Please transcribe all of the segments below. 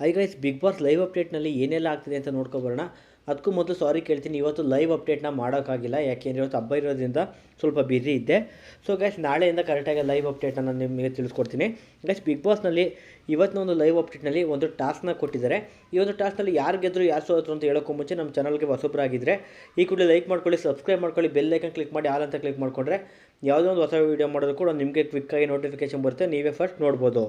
Hi guys Bigg Boss live ಅಪ್ಡೇಟ್ನಲ್ಲಿ ಏನೆಲ್ಲ ಆಗ್ತಿದೆ ಅಂತ ನೋಡ್ಕೊಬರೋಣ. ಅದಕ್ಕೂ ಮೊದಲು ಸಾರಿ ಕೇಳ್ತೀನಿ, ಇವತ್ತು ಲೈವ್ ಅಪ್ಡೇಟ್ನ ಮಾಡೋಕ್ಕಾಗಿಲ್ಲ. ಯಾಕೆಂದರೆ ಇವತ್ತು ಹಬ್ಬ ಇರೋದ್ರಿಂದ ಸ್ವಲ್ಪ ಬ್ಯುಸಿ ಇದ್ದೆ. ಸೊ ಗೈಸ್ ನಾಳೆಯಿಂದ ಕರೆಕ್ಟಾಗಿ ಲೈವ್ ಅಪ್ಡೇಟನ್ನು ನಾನು ನಿಮಗೆ ತಿಳಿಸ್ಕೊಡ್ತೀನಿ. ಗೈಸ್ ಬಿಗ್ ಬಾಸ್ನಲ್ಲಿ ಇವತ್ತಿನ ಒಂದು ಲೈವ್ ಅಪ್ಡೇಟ್ನಲ್ಲಿ ಒಂದು ಟಾಸ್ಕ್ನ ಕೊಟ್ಟಿದ್ದಾರೆ. ಈ ಒಂದು ಟಾಸ್ಕ್ನಲ್ಲಿ ಯಾರು ಗೆದ್ರು, ಯಾರು ಸೋತರು ಅಂತ ಹೇಳೋಕ್ಕೂ ಮುಂಚೆ ನಮ್ಮ ಚಾನಲ್ಗೆ ಹೊಸಬ್ರಾಗಿದ್ದರೆ ಈ ಕೂಡಲೇ ಲೈಕ್ ಮಾಡ್ಕೊಳ್ಳಿ ಸಬ್ಸ್ಕ್ರೈಬ್ ಮಾಡ್ಕೊಳ್ಳಿ ಬೆಲ್ ಐಕನ್ ಕ್ಲಿಕ್ ಮಾಡಿ ಆಲ್ ಅಂತ ಕ್ಲಿಕ್ ಮಾಡಿಕೊಂಡ್ರೆ, ಯಾವುದೋ ಒಂದು ಹೊಸ ವೀಡಿಯೋ ಮಾಡೋದು ಕೂಡ ನಿಮಗೆ ಕ್ವಿಕ್ಕಾಗಿ ನೋಟಿಫಿಕೇಶನ್ ಬರುತ್ತೆ. ನೀವೇ ಫಸ್ಟ್ ನೋಡ್ಬೋದು.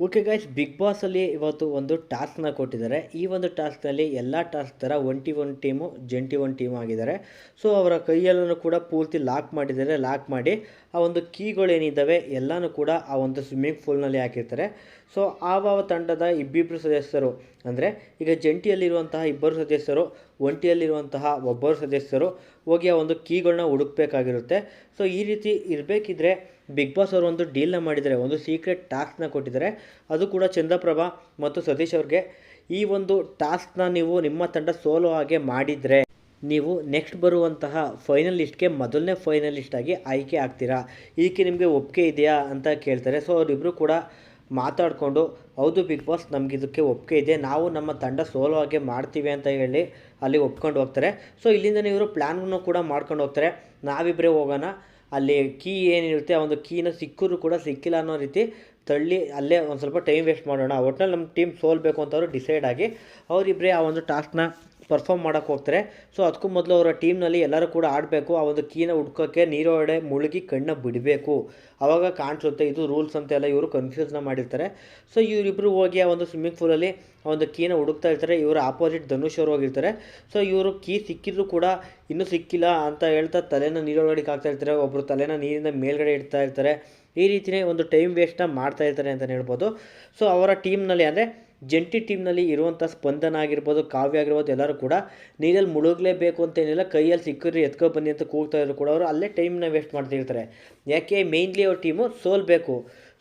ಓಕೆ ಗೈಸ್ ಬಿಗ್ ಬಾಸಲ್ಲಿ ಇವತ್ತು ಒಂದು ಟಾಸ್ಕ್ನ ಕೊಟ್ಟಿದ್ದಾರೆ. ಈ ಒಂದು ಟಾಸ್ಕ್ನಲ್ಲಿ ಎಲ್ಲ ಟಾಸ್ಕ್ ಥರ ಒಂಟಿ ಒನ್ ಟೀಮು ಜಂಟಿ ಒನ್ ಟೀಮ್ ಆಗಿದ್ದಾರೆ. ಸೊ ಅವರ ಕೈಯಲ್ಲೂ ಕೂಡ ಪೂರ್ತಿ ಲಾಕ್ ಮಾಡಿದ್ದಾರೆ. ಲಾಕ್ ಮಾಡಿ ಆ ಒಂದು ಕೀಗಳೇನಿದ್ದಾವೆ ಎಲ್ಲನೂ ಕೂಡ ಆ ಒಂದು ಸ್ವಿಮ್ಮಿಂಗ್ ಫೂಲ್ನಲ್ಲಿ ಹಾಕಿರ್ತಾರೆ. ಸೊ ಆವ ತಂಡದ ಇಬ್ಬಿಬ್ಬರು ಸದಸ್ಯರು, ಅಂದರೆ ಈಗ ಜಂಟಿಯಲ್ಲಿರುವಂತಹ ಇಬ್ಬರು ಸದಸ್ಯರು ಒಂಟಿಯಲ್ಲಿರುವಂತಹ ಒಬ್ಬರು ಸದಸ್ಯರು ಹೋಗಿ ಆ ಒಂದು ಕೀಗಳನ್ನ ಹುಡುಕಬೇಕಾಗಿರುತ್ತೆ. ಸೊ ಈ ರೀತಿ ಇರಬೇಕಿದ್ರೆ ಬಿಗ್ ಬಾಸ್ ಅವರು ಒಂದು ಡೀಲ್ನ ಮಾಡಿದ್ದಾರೆ, ಒಂದು ಸೀಕ್ರೆಟ್ ಟಾಸ್ಕ್ನ ಕೊಟ್ಟಿದ್ದಾರೆ. ಅದು ಕೂಡ ಚಂದ್ರಪ್ರಭಾ ಮತ್ತು ಸತೀಶ್ ಅವ್ರಿಗೆ. ಈ ಒಂದು ಟಾಸ್ಕ್ನ ನೀವು ನಿಮ್ಮ ತಂಡ ಸೋಲೋ ಹಾಗೆ ಮಾಡಿದರೆ ನೀವು ನೆಕ್ಸ್ಟ್ ಬರುವಂತಹ ಫೈನಲಿಸ್ಟ್ಗೆ ಮೊದಲನೇ ಫೈನಲಿಸ್ಟ್ ಆಗಿ ಆಯ್ಕೆ ಆಗ್ತೀರಾ? ಈಕೆ ನಿಮಗೆ ಒಪ್ಪಿಗೆ ಇದೆಯಾ ಅಂತ ಕೇಳ್ತಾರೆ. ಸೊ ಅವರಿಬ್ಬರು ಕೂಡ ಮಾತಾಡಿಕೊಂಡು, ಹೌದು ಬಿಗ್ ಬಾಸ್ ನಮ್ಗೆ ಇದಕ್ಕೆ ಒಪ್ಪಿಗೆ ಇದೆ. ನಾವು ನಮ್ಮ ತಂಡ ಸೋಲೋ ಹಾಗೆ ಮಾಡ್ತೀವಿ ಅಂತ ಹೇಳಿ ಅಲ್ಲಿ ಒಪ್ಕೊಂಡು ಹೋಗ್ತಾರೆ. ಸೊ ಇಲ್ಲಿಂದನೇ ಇವರು ಪ್ಲ್ಯಾನನ್ನು ಕೂಡ ಮಾಡ್ಕೊಂಡು ಹೋಗ್ತಾರೆ. ನಾವಿಬ್ಬರೇ ಹೋಗೋಣ. ಅಲ್ಲಿ ಕೀ ಏನಿರುತ್ತೆ ಆ ಒಂದು ಕೀನ ಸಿಕ್ಕರೂ ಕೂಡ ಸಿಕ್ಕಿಲ್ಲ ಅನ್ನೋ ರೀತಿ ತಳ್ಳಿ ಅಲ್ಲೇ ಒಂದು ಸ್ವಲ್ಪ ಟೈಮ್ ವೇಸ್ಟ್ ಮಾಡೋಣ. ಒಟ್ನಲ್ಲಿ ನಮ್ಮ ಟೀಮ್ ಸೋಲ್ಬೇಕು ಅಂತ ಅವರು ಡಿಸೈಡ್ ಆಗಿ ಅವರಿಬ್ಬರೇ ಆ ಒಂದು ಟಾಸ್ಕ್ನ ಪರ್ಫಾರ್ಮ್ ಮಾಡೋಕ್ಕೆ ಹೋಗ್ತಾರೆ. ಸೊ ಅದಕ್ಕೂ ಮೊದಲು ಅವರ ಟೀಮ್ನಲ್ಲಿ ಎಲ್ಲರೂ ಕೂಡ ಆಡಬೇಕು. ಆ ಒಂದು ಕೀನ ಹುಡ್ಕೋಕ್ಕೆ ನೀರೊಳಗಡೆ ಮುಳುಗಿ ಕಣ್ಣ ಬಿಡಬೇಕು. ಆವಾಗ ಕಾಣಿಸುತ್ತೆ, ಇದು ರೂಲ್ಸ್ ಅಂತೆಲ್ಲ ಇವರು ಕನ್ಫ್ಯೂಸ್ನ ಮಾಡಿರ್ತಾರೆ. ಸೊ ಇವರಿಬ್ಬರು ಹೋಗಿ ಆ ಒಂದು ಸ್ವಿಮ್ಮಿಂಗ್ ಪೂಲಲ್ಲಿ ಆ ಒಂದು ಕೀನ ಹುಡುಕ್ತಾ ಇರ್ತಾರೆ. ಇವರ ಆಪೋಸಿಟ್ ಧನುಷ್ ಅವರು ಹೋಗಿರ್ತಾರೆ. ಸೊ ಇವರು ಕೀ ಸಿಕ್ಕಿದ್ರು ಕೂಡ ಇನ್ನೂ ಸಿಕ್ಕಿಲ್ಲ ಅಂತ ಹೇಳ್ತಾ ತಲೆನ ನೀರೊಳಗಡೆ ಹಾಕ್ತಾ ಇರ್ತಾರೆ. ಒಬ್ಬರು ತಲೆನ ನೀರಿನ ಮೇಲ್ಗಡೆ ಇಡ್ತಾ ಇರ್ತಾರೆ. ಈ ರೀತಿಯೇ ಒಂದು ಟೈಮ್ ವೇಸ್ಟನ್ನ ಮಾಡ್ತಾ ಇರ್ತಾರೆ ಅಂತಲೇ ಹೇಳ್ಬೋದು. ಸೊ ಅವರ ಟೀಮ್ನಲ್ಲಿ ಅಂದರೆ ಜಂಟಿ ಟೀಮ್ನಲ್ಲಿ ಇರುವಂಥ ಸ್ಪಂದನ ಆಗಿರ್ಬೋದು, ಕಾವ್ಯ ಆಗಿರ್ಬೋದು, ಎಲ್ಲರೂ ಕೂಡ ನೀರಲ್ಲಿ ಮುಳುಗಲೇಬೇಕು ಅಂತ ಏನಿಲ್ಲ, ಕೈಯಲ್ಲಿ ಸಿಕ್ಕಿದ್ರೆ ಎತ್ಕೊ ಬನ್ನಿ ಅಂತ ಕೂಗ್ತಾ ಇದ್ರು ಕೂಡ ಅವರು ಅಲ್ಲೇ ಟೈಮ್ನ ವೇಸ್ಟ್ ಮಾಡ್ತಿರ್ತಾರೆ ಯಾಕೆ? ಮೇಯ್ನ್ಲಿ ಅವ್ರ ಟೀಮು ಸೋಲ್ಬೇಕು.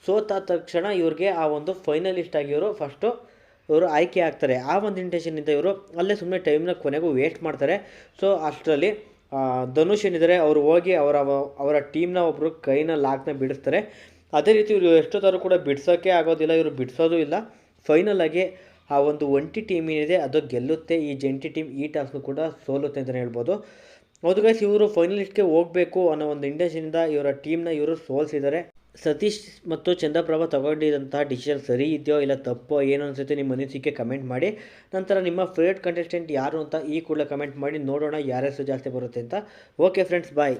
ಸೋತ ತಕ್ಷಣ ಇವ್ರಿಗೆ ಆ ಒಂದು ಫೈನಲಿಸ್ಟ್ ಆಗಿ ಇವರು ಫಸ್ಟು ಇವರು ಆಯ್ಕೆ ಆಗ್ತಾರೆ. ಆ ಒಂದು ಇಂಟೆನ್ಷನಿಂದ ಇವರು ಅಲ್ಲೇ ಸುಮ್ಮನೆ ಟೈಮ್ನ ಕೊನೆಗೂ ವೇಸ್ಟ್ ಮಾಡ್ತಾರೆ. ಸೊ ಅಷ್ಟರಲ್ಲಿ ಧನುಷ್ ಏನಿದ್ದಾರೆ ಅವರು ಹೋಗಿ ಅವರ ಅವರ ಟೀಮ್ನ ಒಬ್ಬರು ಕೈನ ಲಾಕ್ನ ಬಿಡಿಸ್ತಾರೆ. ಅದೇ ರೀತಿ ಇವರು ಎಷ್ಟೊತ್ತಾದ್ರೂ ಕೂಡ ಬಿಡ್ಸೋಕ್ಕೆ ಆಗೋದಿಲ್ಲ, ಇವರು ಬಿಡಿಸೋದು ಇಲ್ಲ. ಫೈನಲ್ ಆಗಿ ಆ ಒಂದು ಒಂಟಿ ಟೀಮ್ ಏನಿದೆ, ಅದು ಗೆಲ್ಲುತ್ತೆ. ಈ ಜಂಟಿ ಟೀಮ್ ಈ ಟಾಸ್ಕ್ ಕೂಡ ಸೋಲುತ್ತೆ ಅಂತಲೇ ಹೇಳ್ಬೋದು. ಹೌದು ಗೈಸ್ ಇವರು ಫೈನಲಿಸ್ಟ್ಗೆ ಹೋಗಬೇಕು ಅನ್ನೋ ಒಂದು ಇಂಟೆನ್ಷನಿಂದ ಇವರ ಟೀಮ್ನ ಇವರು ಸೋಲಿಸಿದ್ದಾರೆ. ಸತೀಶ್ ಮತ್ತು ಚಂದ್ರಪ್ರಭಾ ತಗೊಂಡಿದ್ದಂತಹ ಡಿಸಿಷನ್ ಸರಿ ಇದೆಯೋ ಇಲ್ಲ ತಪ್ಪೋ ಏನು ಅನಿಸುತ್ತೆ ನಿಮ್ಮ ಅನಿಸಿಕೆ ಕಮೆಂಟ್ ಮಾಡಿ. ನಂತರ ನಿಮ್ಮ ಫೇವ್ರೇಟ್ ಕಂಟೆಸ್ಟೆಂಟ್ ಯಾರು ಅಂತ ಈ ಕೂಡಲೇ ಕಮೆಂಟ್ ಮಾಡಿ. ನೋಡೋಣ ಯಾರ ಹೆಸರು ಜಾಸ್ತಿ ಬರುತ್ತೆ ಅಂತ. Okay friends bye